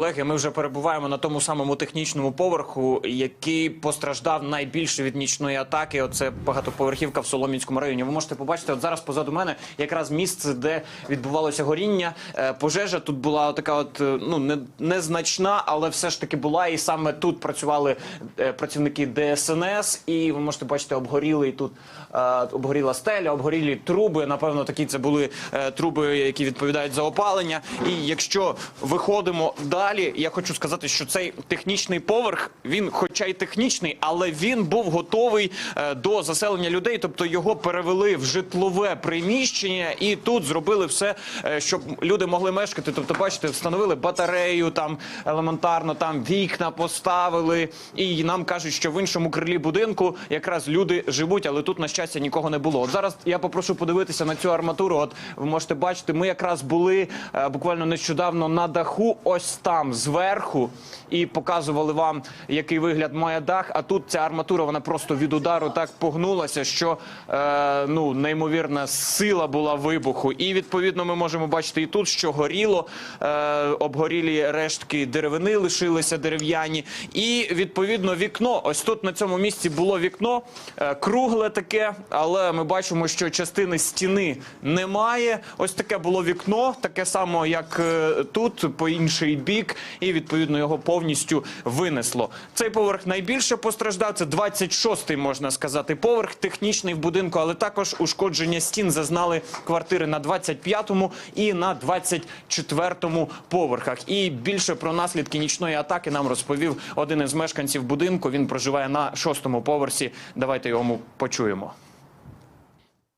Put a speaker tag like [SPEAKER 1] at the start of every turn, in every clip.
[SPEAKER 1] Колеги, ми вже перебуваємо на тому самому технічному поверху, який постраждав найбільше від нічної атаки. Оце багатоповерхівка в Солом'янському районі. Ви можете побачити, от зараз позаду мене якраз місце, де відбувалося горіння. Е, Пожежа тут була така, от е, ну не незначна, але все ж таки була. І саме тут працювали е, працівники ДСНС. І ви можете бачити, обгорілий тут е, обгоріла стеля, обгорілі труби. Напевно, такі це були труби, які відповідають за опалення. І якщо виходимо далі, я хочу сказати, що цей технічний поверх, він, хоча й технічний, але він був готовий е, до заселення людей. Тобто його перевели в житлове приміщення, і тут зробили все, е, щоб люди могли мешкати. Тобто, бачите, встановили батарею там елементарно, там вікна поставили. І нам кажуть, що в іншому крилі будинку якраз люди живуть, але тут на щастя нікого не було. От зараз я попрошу подивитися на цю арматуру. От ви можете бачити, ми якраз були е, буквально нещодавно на даху, ось там зверху, і показували вам, який вигляд має дах. А тут ця арматура вона просто від удару так погнулася, що е, ну неймовірна сила була вибуху. І відповідно ми можемо бачити і тут, що горіло, е, обгорілі рештки деревини лишилися дерев'яні, і відповідно вікно. Ось тут на цьому місці було вікно е, кругле таке, але ми бачимо, що частини стіни немає. Ось таке було вікно, таке само, як е, тут, по інший бік, і відповідно його повністю винесло. Цей поверх найбільше постраждав. Це 26-й, можна сказати, поверх технічний в будинку, але також ушкодження стін зазнали квартири на 25-му і на 24-му поверхах. І більше про наслідки нічної атаки нам розповів один із мешканців будинку. Він проживає на шостому поверсі. Давайте його почуємо.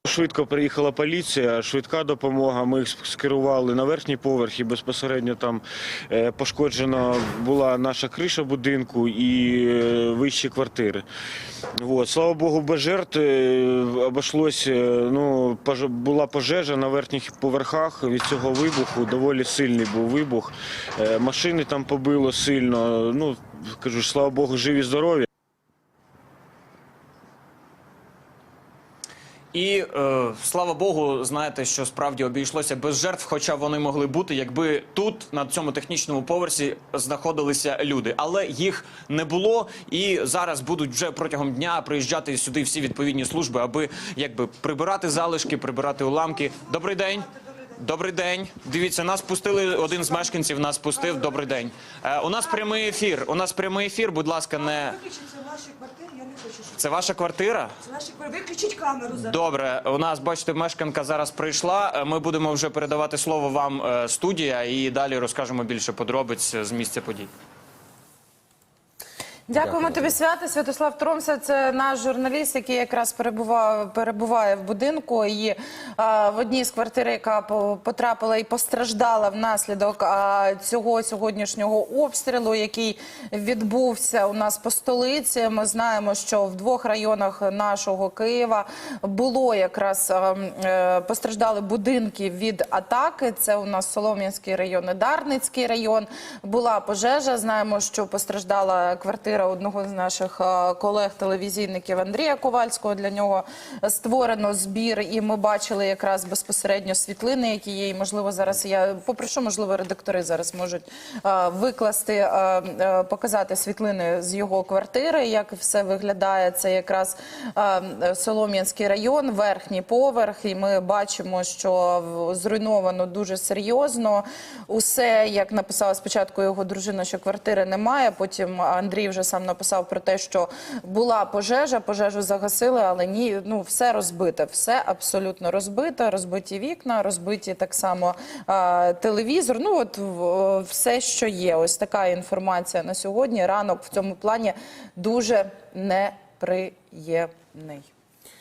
[SPEAKER 2] Швидко приїхала поліція, швидка допомога. Ми їх скерували на верхній поверх і безпосередньо там е, пошкоджена була наша криша будинку і е, вищі квартири. От. Слава Богу, без жертв е, обійшлось. Ну, була пожежа на верхніх поверхах від цього вибуху. Доволі сильний був вибух. Машини там побило сильно. Ну, кажу, слава Богу, живі, здорові.
[SPEAKER 1] І е, слава Богу, знаєте, що справді обійшлося без жертв, хоча вони могли бути, якби тут на цьому технічному поверсі знаходилися люди, але їх не було. І зараз будуть вже протягом дня приїжджати сюди всі відповідні служби, аби якби прибирати залишки, прибирати уламки. Добрий день. Добрий день. Дивіться, нас пустили. Один з мешканців нас пустив. Добрий день. Е, у нас прямий ефір. У нас прямий ефір. Будь ласка, не
[SPEAKER 3] Виключіть, це ваші квартири, я не хочу, щоб
[SPEAKER 1] це ваша квартира.
[SPEAKER 3] це ваші квартири. Виключіть камеру зараз.
[SPEAKER 1] Добре, у нас бачите, мешканка зараз прийшла. Е, Ми будемо вже передавати слово вам е, студія, і далі розкажемо більше подробиць з місця подій.
[SPEAKER 4] Дякуємо тобі, Свято. Святослав Тромса, це наш журналіст, який якраз перебуває, перебуває в будинку. І а, в одній з квартир, яка по- потрапила і постраждала внаслідок а, цього сьогоднішнього обстрілу, який відбувся у нас по столиці. Ми знаємо, що в двох районах нашого Києва було якраз а, м, е, постраждали будинки від атаки. Це у нас Солом'янський район і Дарницький район. Була пожежа. Знаємо, що постраждала квартира одного з наших е, колег-телевізійників Андрія Ковальського. Для нього створено збір, і ми бачили якраз безпосередньо світлини, які є. І можливо зараз я попрошу, можливо, редактори зараз можуть е, викласти, е, показати світлини з його квартири, як все виглядає. Це якраз Солом'янський район, верхній поверх, і ми бачимо, що зруйновано дуже серйозно. Усе, як написала спочатку його дружина, що квартири немає. Потім Андрій вже сам написав про те, що була пожежа, пожежу загасили, але ні, ну все розбите, все абсолютно розбите, розбиті вікна, розбиті так само е, телевізор. Ну от в- все, що є. Ось така інформація на сьогодні. Ранок в цьому плані дуже неприємний.